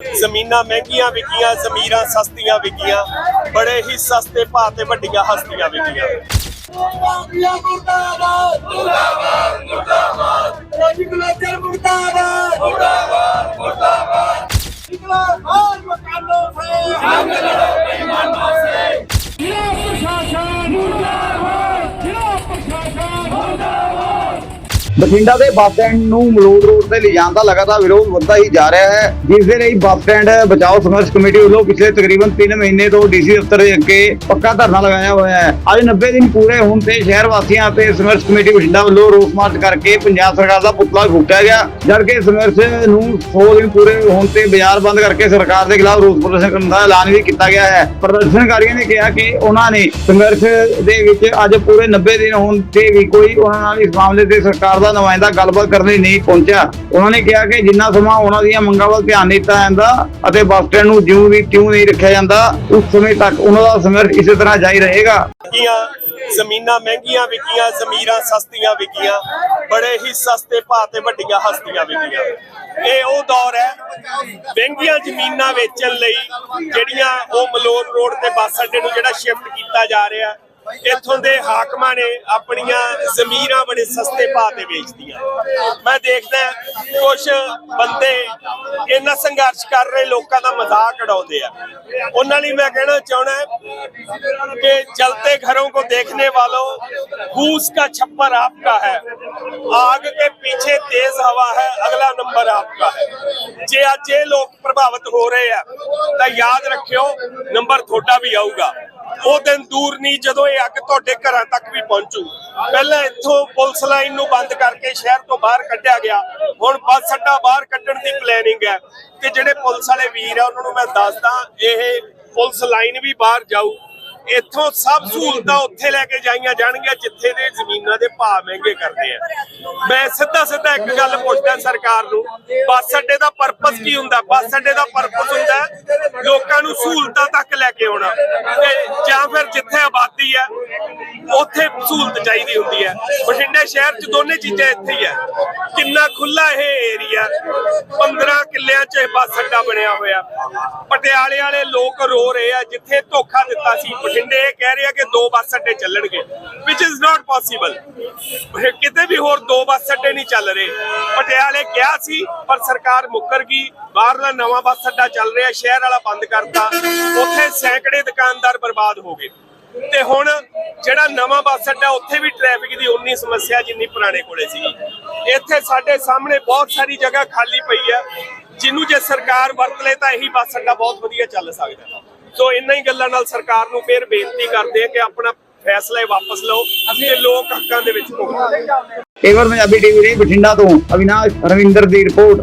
ਜ਼ਮੀਨਾਂ ਮਹਿੰਗੀਆਂ ਵਿਕੀਆਂ ਜ਼ਮੀਰਾਂ ਸਸਤੀਆਂ ਵਿਕੀਆਂ ਬੜੇ ਹੀ ਸਸਤੇ ਭਾਅ ਤੇ ਵੱਡੀਆਂ ਹਸਤੀਆਂ ਵਿਕੀਆਂ। ਮਾਫੀਆ ਮੁਰਦਾਬਾਦ ਮੁਰਦਾਬਾਦ। ਮੁਰਦਾਬਾਦ ਰੈਗੂਲੇਟਰ ਮੁਰਦਾਬਾਦ ਬਠਿੰਡਾ ਦੇ ਬੱਸ ਸਟੈਂਡ ਨੂੰ ਮਲੋਦ ਰੋਡ ਤੇ ਲਿਜਾਣ ਦਾ ਲਗਾਤਾਰ ਵਿਰੋਧ ਵੱਧਦਾ ਹੀ ਜਾ ਰਿਹਾ ਹੈ। ਜਿਸ ਦੇ ਲਈ ਬੱਸ ਸਟੈਂਡ ਬਚਾਓ ਸੰਘਰਸ਼ ਕਮੇਟੀ ਵੱਲੋਂ ਪਿਛਲੇ ਤਕਰੀਬਨ 3 ਮਹੀਨੇ ਤੋਂ ਡੀਸੀ ਦਫ਼ਤਰ ਦੇ ਅੱਗੇ ਪੱਕਾ ਧਰਨਾ ਲਗਾਇਆ ਹੋਇਆ ਹੈ। ਅੱਜ 90 ਦਿਨ ਪੂਰੇ ਹੋਣ ਤੇ ਸ਼ਹਿਰ ਵਾਸੀਆਂ ਅਤੇ ਸੰਘਰਸ਼ ਕਮੇਟੀ ਬਠਿੰਡਾ ਵੱਲੋਂ ਰੋਸ ਮਾਰਚ ਕਰਕੇ ਪੰਜਾਬ ਸਰਕਾਰ ਦਾ ਪੁਤਲਾ ਫੂਕਿਆ ਗਿਆ। ਜਦ ਕਿ ਸੰਘਰਸ਼ ਨੂੰ 100 ਦਿਨ ਪੂਰੇ ਹੋਣ ਤੇ ਬਾਜ਼ਾਰ ਬੰਦ ਕਰਕੇ ਸਰਕਾਰ ਦੇ ਖਿਲਾਫ ਰੋਸ ਪ੍ਰਦਰਸ਼ਨ ਕਰਨ ਦਾ ਐਲਾਨ ਵੀ ਕੀਤਾ ਗਿਆ ਹੈ। ਪ੍ਰਦਰਸ਼ਨਕਾਰੀਆਂ ਨੇ ਕਿਹਾ ਕਿ ਉਹਨਾਂ ਨੇ ਸੰਘਰਸ਼ ਦੇ ਵਿੱਚ ਅੱਜ ਪੂਰੇ 90 ਦਿਨ ਹੋਣ ਤੇ ਵੀ ਕੋਈ ਉਹਨਾਂ ਨਾਲ ਇਸ ਮਾਮਲੇ ਤੇ ਸਰਕਾਰ ਦਾ ਨੁਮਾਇੰਦਾ ਗੱਲਬਾਤ ਕਰਨ ਲਈ ਨਹੀਂ ਪਹੁੰਚਿਆ। ਉਹਨਾਂ ਨੇ ਕਿਹਾ ਕਿ ਜਿੰਨਾ ਸਮਾਂ ਉਹਨਾਂ ਦੀਆਂ ਮੰਗਾਂ ਵੱਲ ਧਿਆਨ ਨਹੀਂ ਦਿੱਤਾ ਜਾਂਦਾ ਅਤੇ ਬੱਸ ਸਟੈਂਡ ਨੂੰ ਜਿਉਂ ਵੀ ਤਿਉਂ ਨਹੀਂ ਰੱਖਿਆ ਜਾਂਦਾ, ਉਸ ਸਮੇਂ ਤੱਕ ਉਹਨਾਂ ਦਾ ਸੰਘਰਸ਼ ਇਸੇ ਤਰ੍ਹਾਂ ਜਾਰੀ ਰਹੇਗਾ। ਜ਼ਮੀਨਾਂ ਮਹਿੰਗੀਆਂ ਵਿਕੀਆਂ, ਜ਼ਮੀਰਾਂ ਸਸਤੀਆਂ ਵਿਕੀਆਂ, ਬੜੇ ਹੀ ਸਸਤੇ ਭਾਅ ਤੇ ਵੱਡੀਆਂ ਹਸਤੀਆਂ ਵਿਕੀਆਂ। ਇਹ ਉਹ ਦੌਰ ਹੈ, ਮਹਿੰਗੀਆਂ ਜ਼ਮੀਨਾਂ ਵੇਚਣ ਲਈ ਜਿਹੜੀਆਂ ਉਹ ਮਲੋਰ ਰੋਡ ਤੇ ਬੱਸ ਅੱਡੇ ਨੂੰ ਜਿਹੜਾ ਸ਼ਿਫਟ ਕੀਤਾ ਜਾ ਰਿਹਾ ਇੱਥੋਂ ਦੇ ਹਾਕਮਾਂ ਨੇ ਆਪਣੀਆਂ ਜ਼ਮੀਰਾਂ ਬੜੇ ਸਸਤੇ ਭਾਅ ਤੇ ਵੇਚਦੀਆਂ ਮੈਂ ਦੇਖਦਾ ਕੁਝ ਬੰਦੇ ਇਹਨਾਂ ਸੰਘਰਸ਼ ਕਰ ਰਹੇ, ਲੋਕਾਂ ਦਾ ਮਜ਼ਾਕ ਉਡਾਉਂਦੇ ਆ। ਉਹਨਾਂ ਲਈ ਮੈਂ ਕਹਿਣਾ ਚਾਹੁੰਦਾ ਕਿ ਜਲਤੇ ਘਰੋਂ ਕੋ ਦੇਖਣੇ ਵਾਲੋ ਫੂਸ ਦਾ ਛੱਪਰ ਆਪਕਾ ਹੈ, ਆਗ ਕੇ ਪਿੱਛੇ ਤੇਜ਼ ਹਵਾ ਹੈ, ਅਗਲਾ ਨੰਬਰ ਆਪਕਾ ਹੈ। ਜੇ ਅੱਜ ਇਹ ਲੋਕ ਪ੍ਰਭਾਵਿਤ ਹੋ ਰਹੇ ਆ, ਤਾਂ ਯਾਦ ਰੱਖਿਓ, ਨੰਬਰ ਤੁਹਾਡਾ ਵੀ ਆਊਗਾ। ਉਹ ਦਿਨ ਦੂਰ ਨਹੀਂ, ਜਦੋਂ ਇਹ ਅੱਗ ਤੁਹਾਡੇ ਘਰਾਂ ਤੱਕ ਵੀ ਪਹੁੰਚੂ। ਪਹਿਲਾਂ ਇੱਥੋਂ ਪੁਲਿਸ ਲਾਈਨ ਨੂੰ ਬੰਦ ਕਰਕੇ ਸ਼ਹਿਰ ਤੋਂ ਬਾਹਰ ਕੱਢਿਆ ਗਿਆ। ਹੁਣ ਬੱਸ ਅੱਡਾ ਬਾਹਰ ਕੱਢਣ ਦੀ ਪਲੈਨਿੰਗ ਹੈ। ਤੇ ਜਿਹੜੇ ਪੁਲਿਸ ਵਾਲੇ ਵੀਰ ਆ, ਉਹਨਾਂ ਨੂੰ ਮੈਂ ਦੱਸਦਾ, ਇਹ ਪੁਲਿਸ ਲਾਈਨ ਵੀ ਬਾਹਰ ਜਾਊ। ਇੱਥੋਂ ਸਭ ਸਹੂਲਤਾਂ ਉੱਥੇ ਲੈ ਕੇ ਜਾਈਆਂ ਜਾਣਗੀਆਂ, ਜਿੱਥੇ ਦੇ ਜ਼ਮੀਨਾਂ ਦੇ ਭਾਅ ਮਹਿੰਗੇ ਕਰਦੇ ਆ। ਮੈਂ ਸਿੱਧਾ ਸਿੱਧਾ ਇੱਕ ਗੱਲ ਪੁੱਛਦਾ ਸਰਕਾਰ ਨੂੰ, ਬੱਸ ਅੱਡੇ ਦਾ ਪਰਪਸ ਕੀ ਹੁੰਦਾ? ਬੱਸ ਅੱਡੇ ਦਾ ਪਰਪਸ ਸਹੂਲਤਾਂ ਤੱਕ ਲੈ ਕੇ ਆਉਣਾ। ਤੇ ਜਾਂ ਫਿਰ ਜਿੱਥੇ ਉੱਥੇ ਸਹੂਲਤ ਚਾਹੀਦੀ ਹੁੰਦੀ ਹੈ। ਬਠਿੰਡੇ ਸ਼ਹਿਰ 'ਚ ਦੋਨੇ ਚੀਜ਼ਾਂ ਇੱਥੇ ਹੀ ਹੈ। ਕਿੰਨਾ ਖੁੱਲਾ ਇਹ ਏਰੀਆ 15 ਕਿੱਲਿਆਂ 'ਚ ਇਹ ਬੱਸ ਅੱਡਾ ਬਣਿਆ ਹੋਇਆ। ਪਟਿਆਲੇ ਵਾਲੇ ਲੋਕ ਰੋ ਰਹੇ ਆ, ਜਿੱਥੇ ਧੋਖਾ ਦਿੱਤਾ ਸੀ। ਬਠਿੰਡੇ ਇਹ ਕਹਿ ਰਿਹਾ ਕਿ ਦੋ ਬੱਸ ਅੱਡੇ ਚੱਲਣਗੇ, which is not possible ਕਿਤੇ ਵੀ ਹੋਰ ਦੋ ਬੱਸ ਅੱਡੇ ਨਹੀਂ ਚੱਲ ਰਹੇ। ਪਟਿਆਲੇ ਕਿਹਾ ਸੀ, ਪਰ ਸਰਕਾਰ ਮੁੱਕਰ ਗਈ। ਬਾਹਰਲਾ ਨਵਾਂ ਬੱਸ ਅੱਡਾ ਚੱਲ ਰਿਹਾ, ਸ਼ਹਿਰ ਵਾਲਾ ਬੰਦ ਕਰਤਾ। ਉੱਥੇ ਸੈਂਕੜੇ ਦੁਕਾਨਦਾਰ ਬਰਬਾਦ ਹੋ ਗਏ। ਤੇ ਹੁਣ ਜਿਹੜਾ ਨਵਾਂ ਬੱਸ ਅੱਡਾ ਉੱਥੇ ਵੀ ਟ੍ਰੈਫਿਕ ਦੀ ਉਨੀ ਸਮੱਸਿਆ ਜਿੰਨੀ ਪੁਰਾਣੇ ਕੋਲੇ ਸੀਗੀ ਇੱਥੇ ਸਾਡੇ ਸਾਹਮਣੇ ਬਹੁਤ ਸਾਰੀ ਜਗ੍ਹਾ ਖਾਲੀ ਪਈ ਹੈ। ਜਿਹਨੂੰ ਜੇ ਸਰਕਾਰ ਵਰਤ ਲੇ ਤਾਂ ਇਹੀ ਬੱਸ ਅੱਡਾ ਬਹੁਤ ਵਧੀਆ ਚੱਲ ਸਕਦਾ ਸੋ ਇੰਨਾ ਹੀ ਗੱਲਾਂ ਨਾਲ ਸਰਕਾਰ ਨੂੰ ਫੇਰ ਬੇਨਤੀ ਕਰਦੇ ਆ ਕਿ ਆਪਣਾ ਫੈਸਲਾ ਵਾਪਸ ਲਓ ਤੇ ਲੋਕ ਹੱਕਾਂ ਦੇ ਵਿੱਚ ਭੁਗਤੋ। ਏਵਰ ਪੰਜਾਬੀ ਟੀਵੀ ਲਈ ਬਠਿੰਡਾ ਤੋਂ ਅਵਿਨਾਸ਼ ਰਵਿੰਦਰ ਦੀ ਰਿਪੋਰਟ